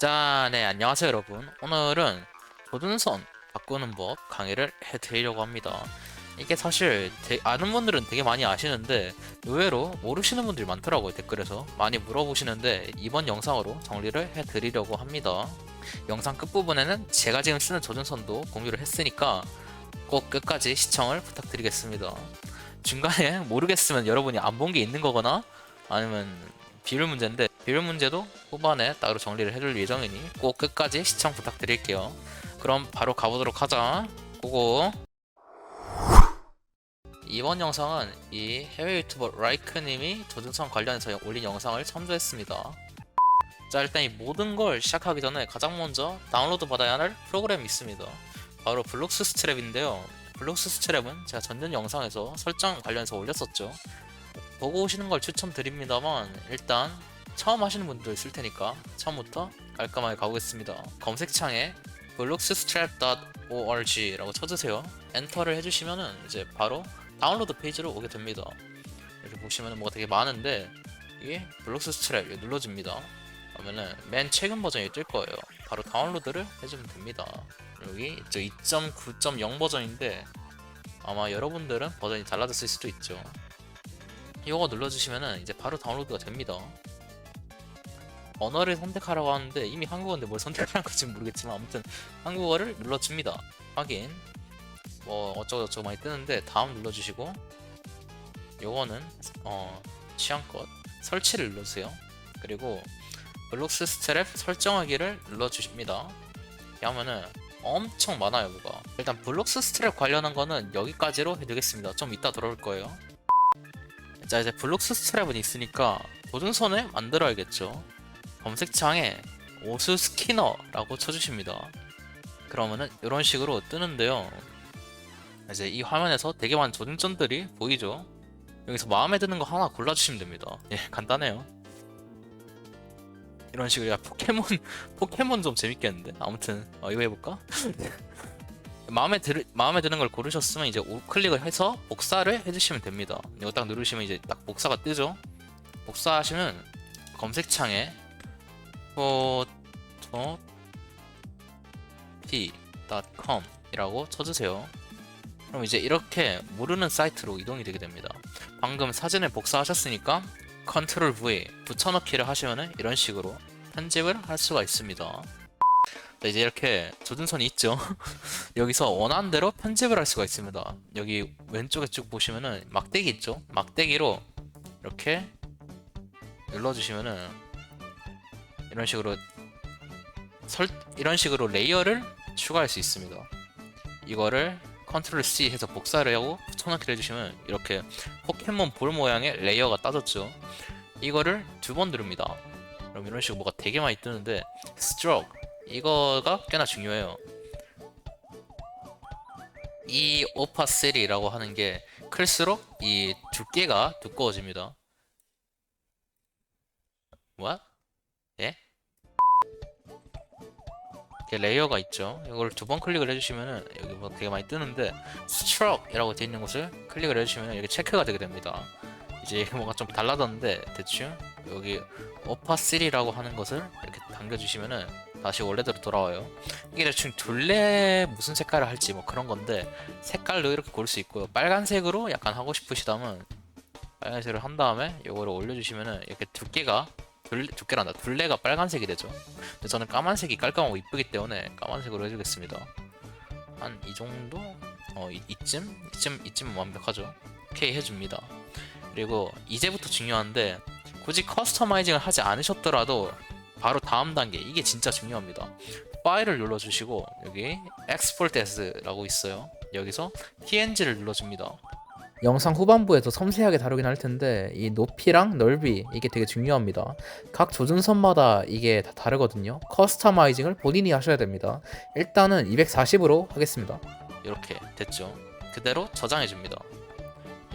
자, 네, 안녕하세요, 여러분. 오늘은 조준선 바꾸는 법 강의를 해드리려고 합니다. 이게 사실 되- 아는 분들은 되게 많이 아시는데 의외로 모르시는 분들이 많더라고요, 댓글에서. 많이 물어보시는데 이번 영상으로 정리를 해드리려고 합니다. 영상 끝부분에는 제가 지금 쓰는 조준선도 공유를 했으니까 꼭 끝까지 시청을 부탁드리겠습니다. 중간에 모르겠으면 여러분이 안 본 게 있는 거거나 아니면 비율 문제인데 비율 문제도 후반에 따로 정리를 해줄 예정이니 꼭 끝까지 시청 부탁드릴게요. 그럼 바로 가보도록 하자. 고고. 이번 영상은 이 해외 유튜버 라이크님이 조준선 관련해서 올린 영상을 첨부했습니다. 자 일단 이 모든 걸 시작하기 전에 가장 먼저 다운로드 받아야 할 프로그램이 있습니다. 바로 블록스 스트랩인데요. 블록스 스트랩은 제가 전전 영상에서 설정 관련해서 올렸었죠. 보고 오시는 걸 추천드립니다만 일단 처음 하시는 분도 있을 테니까 처음부터 깔끔하게 가보겠습니다. 검색창에 blockstrap.org라고 쳐주세요. 엔터를 해주시면은 이제 바로 다운로드 페이지로 오게 됩니다. 이렇게 보시면은 뭐가 되게 많은데 이게 블록스트랩 눌러줍니다. 그러면은 맨 최근 버전이 뜰 거예요. 바로 다운로드를 해주면 됩니다. 여기 저2.9.0 버전인데 아마 여러분들은 버전이 달라졌을 수도 있죠. 이거 눌러주시면은 이제 바로 다운로드가 됩니다. 언어를 선택하라고 하는데 이미 한국어인데 뭘 선택하는 건지 모르겠지만 아무튼 한국어를 눌러줍니다. 확인. 뭐 어쩌고저쩌고 많이 뜨는데 다음 눌러주시고 요거는 어 취향껏 설치를 눌러주세요. 그리고 블록스 스트랩 설정하기를 눌러주십니다. 하면은 엄청 많아요 뭐가 일단 블록스 스트랩 관련한 거는 여기까지로 해두겠습니다. 좀 이따 돌아올 거예요. 자 이제 블록스 스트랩은 있으니까 보증선을 만들어야겠죠 검색창에 오수 스키너라고 쳐주십니다 그러면은 이런 식으로 뜨는데요 이제 이 화면에서 되게 많은 조준점들이 보이죠 여기서 마음에 드는 거 하나 골라주시면 됩니다 예 간단해요 이런 식으로 야 포켓몬 포켓몬 좀 재밌겠는데 아무튼 어, 이거 해볼까? 마음에 들 마음에 드는 걸 고르셨으면 이제 우클릭을 해서 복사를 해주시면 됩니다. 이거 딱 누르시면 이제 딱 복사가 뜨죠. 복사하시면 검색창에 photoP.com 이라고 쳐주세요. 그럼 이제 이렇게 모르는 사이트로 이동이 되게 됩니다. 방금 사진을 복사하셨으니까 Ctrl V 붙여넣기를 하시면은 이런 식으로 편집을 할 수가 있습니다. 자, 이제 이렇게 조준선이 있죠. 여기서 원하는 대로 편집을 할 수가 있습니다. 여기 왼쪽에 쭉 보시면은 막대기 있죠. 막대기로 이렇게 눌러주시면은 이런 식으로 설 이런 식으로 레이어를 추가할 수 있습니다. 이거를 컨트롤 C 해서 복사를 하고 붙여넣기를 해주시면 이렇게 포켓몬 볼 모양의 레이어가 따졌죠. 이거를 두 번 누릅니다. 그럼 이런 식으로 뭐가 되게 많이 뜨는데 스트로크 이거가 꽤나 중요해요. 이 오파시리라고 하는 게 클수록 이 두께가 두꺼워집니다. What? 예? 이렇게 레이어가 있죠. 이걸 두 번 클릭을 해주시면은 여기 뭐 되게 많이 뜨는데 스트로크이라고 되어 있는 곳을 클릭을 해주시면 여기 체크가 되게 됩니다. 이제 뭔가 좀 달라졌는데 대충 여기 오파시리라고 하는 것을 이렇게 당겨주시면은 다시 원래대로 돌아와요. 이게 대충 둘레 무슨 색깔을 할지 뭐 그런 건데 색깔도 이렇게 고를 수 있고요. 빨간색으로 약간 하고 싶으시다면 빨간색을 한 다음에 이거를 올려주시면은 이렇게 두께가 둘, 두께란다 둘레가 빨간색이 되죠. 근데 저는 까만색이 깔끔하고 이쁘기 때문에 까만색으로 해주겠습니다. 한 이 정도? 어 이, 이쯤? 이쯤 이쯤 완벽하죠. 오케이 해줍니다. 그리고 이제부터 중요한데 굳이 커스터마이징을 하지 않으셨더라도 바로 다음 단계 이게 진짜 중요합니다. 파일을 눌러주시고 여기 export as라고 있어요. 여기서 tng를 눌러줍니다. 영상 후반부에서 섬세하게 다루긴 할 텐데 이 높이랑 넓이 이게 되게 중요합니다. 각 조준선마다 이게 다 다르거든요. 커스터마이징을 본인이 하셔야 됩니다. 일단은 240으로 하겠습니다. 이렇게 됐죠. 그대로 저장해 줍니다.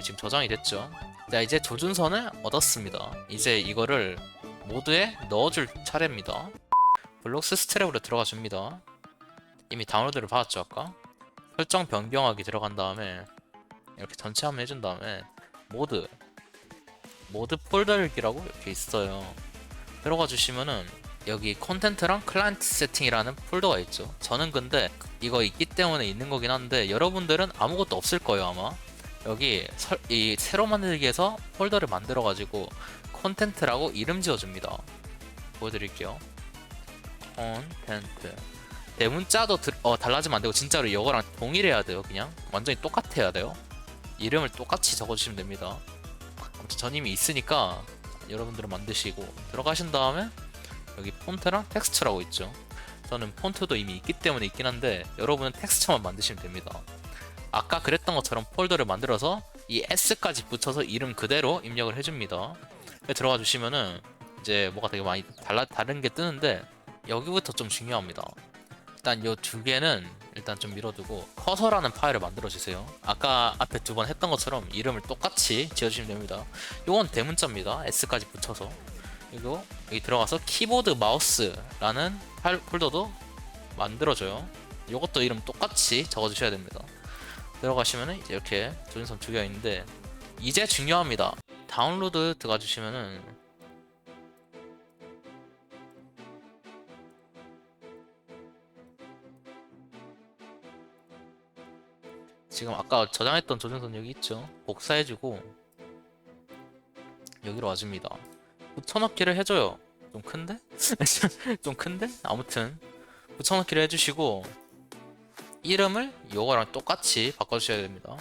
지금 저장이 됐죠. 자 이제 조준선을 얻었습니다. 이제 이거를 모드에 넣어줄 차례입니다. 블록스 스트랩으로 들어가 줍니다. 이미 다운로드를 받았죠 아까? 설정 변경하기 들어간 다음에 이렇게 전체 화면 해준 다음에 모드 모드 폴더 읽기라고 이렇게 있어요. 들어가 주시면은 여기 콘텐트랑 클라이언트 세팅이라는 폴더가 있죠. 저는 근데 이거 있기 때문에 있는 거긴 한데 여러분들은 아무것도 없을 거예요 아마. 여기 설, 이 새로 만들기에서 폴더를 만들어 가지고 콘텐트라고 이름 지어줍니다. 보여드릴게요. 콘텐트. 대문자도 들- 어, 달라지면 안 되고 진짜로 이거랑 동일해야 돼요. 그냥 완전히 똑같아야 돼요. 이름을 똑같이 적어주시면 됩니다. 아무튼 전 이미 있으니까 여러분들은 만드시고 들어가신 다음에 여기 폰트랑 텍스처라고 있죠. 저는 폰트도 이미 있기 때문에 있긴 한데 여러분은 텍스처만 만드시면 됩니다. 아까 그랬던 것처럼 폴더를 만들어서 이 S까지 붙여서 이름 그대로 입력을 해줍니다. 들어가 주시면은 이제 뭐가 되게 많이 달라 다른 게 뜨는데 여기부터 좀 중요합니다. 일단 요두 개는 일단 좀 밀어두고 커서라는 파일을 만들어 주세요. 아까 앞에 두 번 했던 것처럼 이름을 똑같이 지어주시면 됩니다. 요건 대문자입니다. S까지 붙여서 그리고 여기 들어가서 키보드 마우스라는 파일 폴더도 만들어줘요. 요것도 이름 똑같이 적어주셔야 됩니다. 들어가시면은 이제 이렇게 조준선 두 개가 있는데 이제 중요합니다. 다운로드 들어가 주시면은 지금 아까 저장했던 조준선 여기 있죠? 복사해주고 여기로 와줍니다. 붙여넣기를 해줘요. 좀 큰데? 좀 큰데? 아무튼 붙여넣기를 해주시고 이름을 이거랑 똑같이 바꿔주셔야 됩니다.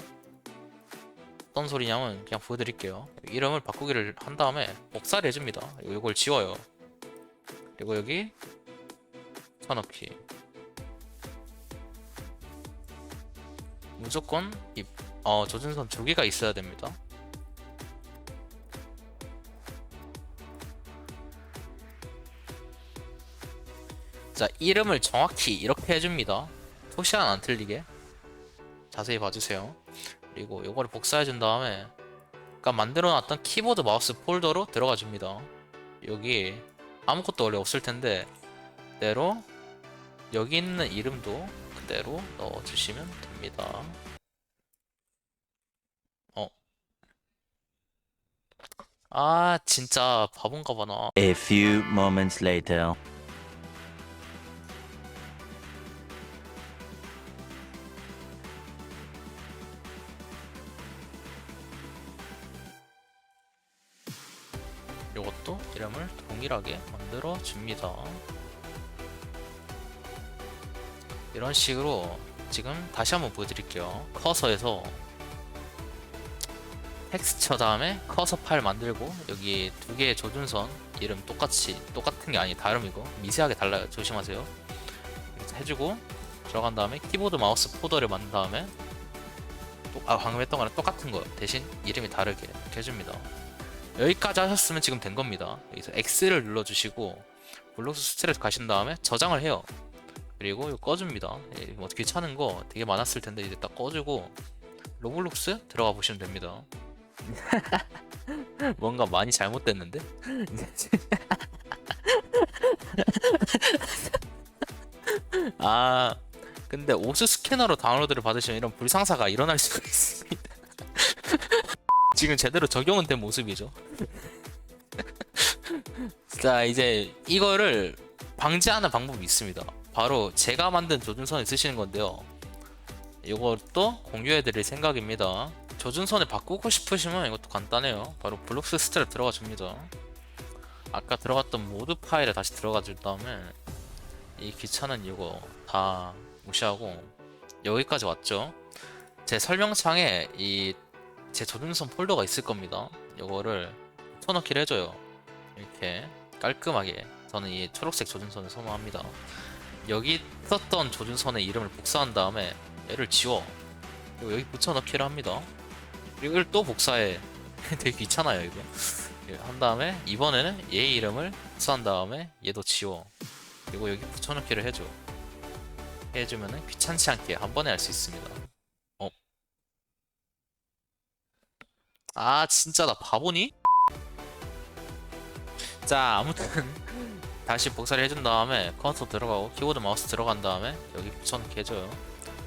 어떤 소리냐면 그냥 보여드릴게요. 이름을 바꾸기를 한 다음에 복사를 해줍니다. 이걸 지워요. 그리고 여기 쳐넣기 무조건 이 어, 조준선 두 개가 있어야 됩니다. 자 이름을 정확히 이렇게 해줍니다. 토시 하나 안 틀리게 자세히 봐주세요. 그리고 이거를 복사해 준 다음에 아까 만들어놨던 키보드 마우스 폴더로 들어가 줍니다. 여기 아무것도 원래 없을 텐데 그대로 여기 있는 이름도 그대로 넣어주시면 됩니다. 어. 아 진짜 바본가 봐 나. A few moments later. 이것도 이름을 동일하게 만들어 줍니다. 이런 식으로 지금 다시 한번 보여드릴게요. 커서에서 텍스처 다음에 커서 파일 만들고 여기 두 개의 조준선 이름 똑같이 똑같은 게 아니 다름이고 미세하게 달라요. 조심하세요. 해주고 들어간 다음에 키보드 마우스 폴더를 만든 다음에 또- 아 방금 했던 거랑 똑같은 거 대신 이름이 다르게 해줍니다. 여기까지 하셨으면 지금 된 겁니다. 여기서 X를 눌러주시고 블록스 스트레스 가신 다음에 저장을 해요. 그리고 이거 꺼줍니다. 예, 뭐 귀찮은 거 되게 많았을 텐데 이제 딱 꺼주고 로블록스 들어가 보시면 됩니다. 뭔가 많이 잘못됐는데? 아 근데 오스 스캐너로 다운로드를 받으시면 이런 불상사가 일어날 수가 있습니다. 지금 제대로 적용은 된 모습이죠. 자 이제 이거를 방지하는 방법이 있습니다. 바로 제가 만든 조준선을 쓰시는 건데요. 이것도 공유해드릴 생각입니다. 조준선을 바꾸고 싶으시면 이것도 간단해요. 바로 블록스 스트랩 들어가 줍니다. 아까 들어갔던 모드 파일에 다시 들어가 줄 다음에 이 귀찮은 이거 다 무시하고 여기까지 왔죠. 제 설명창에 이 제 조준선 폴더가 있을 겁니다. 이거를 쳐넣기를 해줘요. 이렇게 깔끔하게 저는 이 초록색 조준선을 선호합니다. 여기 썼던 조준선의 이름을 복사한 다음에 얘를 지워 그리고 여기 붙여넣기를 합니다. 그리고 이걸 또 복사해. 되게 귀찮아요 이거. 예, 한 다음에 이번에는 얘 이름을 복사한 다음에 얘도 지워. 그리고 여기 붙여넣기를 해줘. 해주면은 귀찮지 않게 한 번에 할 수 있습니다. 어? 아 진짜 나 바보니? 자 아무튼 다시 복사를 해준 다음에 컨솔 들어가고 키보드 마우스 들어간 다음에 여기 붙여놓게 해줘요.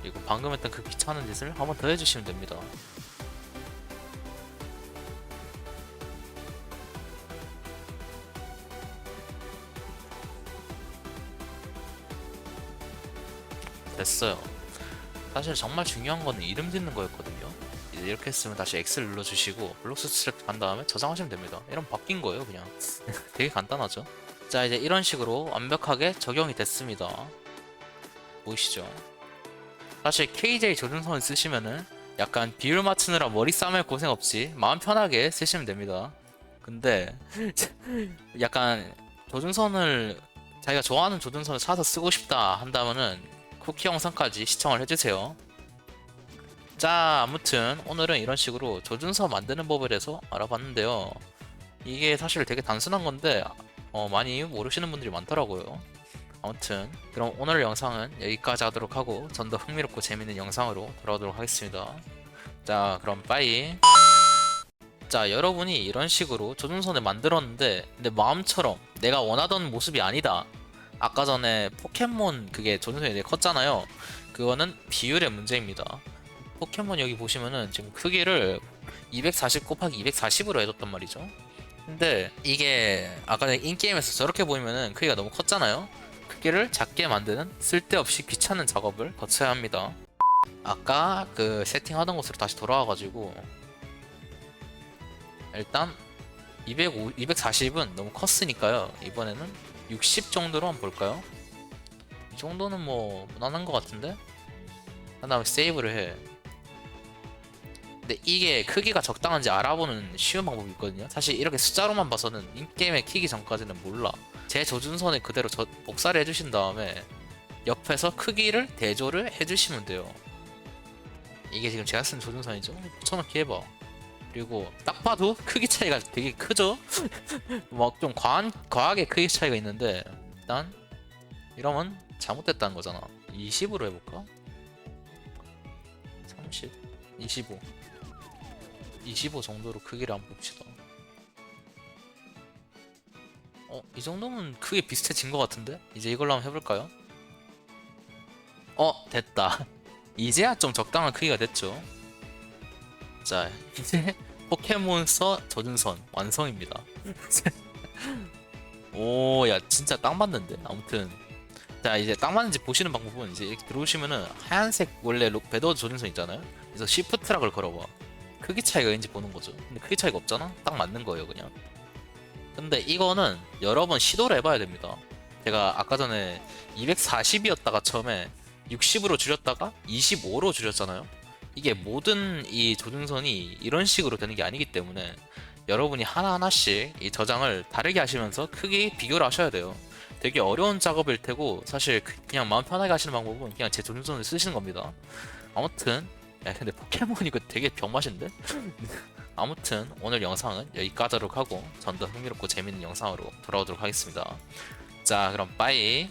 그리고 방금 했던 그 귀찮은 짓을 한 번 더 해주시면 됩니다. 됐어요. 사실 정말 중요한 거는 이름 짓는 거였거든요. 이제 이렇게 했으면 다시 X를 눌러주시고 블록스 트랩 간 다음에 저장하시면 됩니다. 이런 바뀐 거예요 그냥. 되게 간단하죠? 자, 이제 이런 식으로 완벽하게 적용이 됐습니다. 보이시죠? 사실 KJ 조준선을 쓰시면은 약간 비율 맞추느라 머리 싸맬 고생 없이 마음 편하게 쓰시면 됩니다. 근데 약간 조준선을 자기가 좋아하는 조준선을 찾아서 쓰고 싶다 한다면은 쿠키 영상까지 시청을 해주세요. 자, 아무튼 오늘은 이런 식으로 조준서 만드는 법에 대해서 알아봤는데요. 이게 사실 되게 단순한 건데 어, 많이 모르시는 분들이 많더라고요. 아무튼 그럼 오늘 영상은 여기까지 하도록 하고 전 더 흥미롭고 재밌는 영상으로 돌아오도록 하겠습니다. 자, 그럼 빠이. 자, 여러분이 이런 식으로 조준선을 만들었는데 근데 마음처럼 내가 원하던 모습이 아니다. 아까 전에 포켓몬 그게 조준선이 되게 컸잖아요. 그거는 비율의 문제입니다. 포켓몬 여기 보시면은 지금 크기를 240 곱하기 240으로 해줬단 말이죠. 근데 이게 아까 인게임에서 저렇게 보이면은 크기가 너무 컸잖아요. 크기를 작게 만드는 쓸데없이 귀찮은 작업을 거쳐야 합니다. 아까 그 세팅하던 곳으로 다시 돌아와가지고 일단 205, 240은 너무 컸으니까요. 이번에는 60 정도로 한번 볼까요? 이 정도는 뭐 무난한 것 같은데? 그 다음에 세이브를 해. 근데 이게 크기가 적당한지 알아보는 쉬운 방법이 있거든요. 사실 이렇게 숫자로만 봐서는 인게임에 키기 전까지는 몰라. 제 조준선에 그대로 저, 복사를 해주신 다음에 옆에서 크기를 대조를 해주시면 돼요. 이게 지금 제가 쓴 조준선이죠. 붙여넣기 해봐. 그리고 딱 봐도 크기 차이가 되게 크죠? 막 좀 과한, 과하게 크기 차이가 있는데 일단 이러면 잘못됐다는 거잖아. 20으로 해볼까? 30, 25. 25 정도로 크기를 한번 봅시다. 어, 이 정도면 크게 비슷해진 것 같은데? 이제 이걸로 한번 해볼까요? 어, 됐다. 이제야 좀 적당한 크기가 됐죠. 자, 이제 포켓몬스터 저준선 완성입니다. 오, 야, 진짜 딱 맞는데? 아무튼. 자, 이제 딱 맞는지 보시는 방법은 이제 이렇게 들어오시면은 하얀색 원래 로- 배더 조준선 있잖아요? 그래서 시프트락을 걸어봐. 크기 차이가 있는지 보는 거죠. 근데 크기 차이가 없잖아? 딱 맞는 거예요, 그냥. 근데 이거는 여러 번 시도를 해봐야 됩니다. 제가 아까 전에 240이었다가 처음에 60으로 줄였다가 25로 줄였잖아요. 이게 모든 이 조준선이 이런 식으로 되는 게 아니기 때문에 여러분이 하나하나씩 이 저장을 다르게 하시면서 크게 비교를 하셔야 돼요. 되게 어려운 작업일 테고 사실 그- 그냥 마음 편하게 하시는 방법은 그냥 제 조준선을 쓰시는 겁니다. 아무튼 야 근데 포켓몬 이거 되게 병맛인데? 아무튼 오늘 영상은 여기까지 하도록 하고 전 더 흥미롭고 재밌는 영상으로 돌아오도록 하겠습니다. 자 그럼 빠이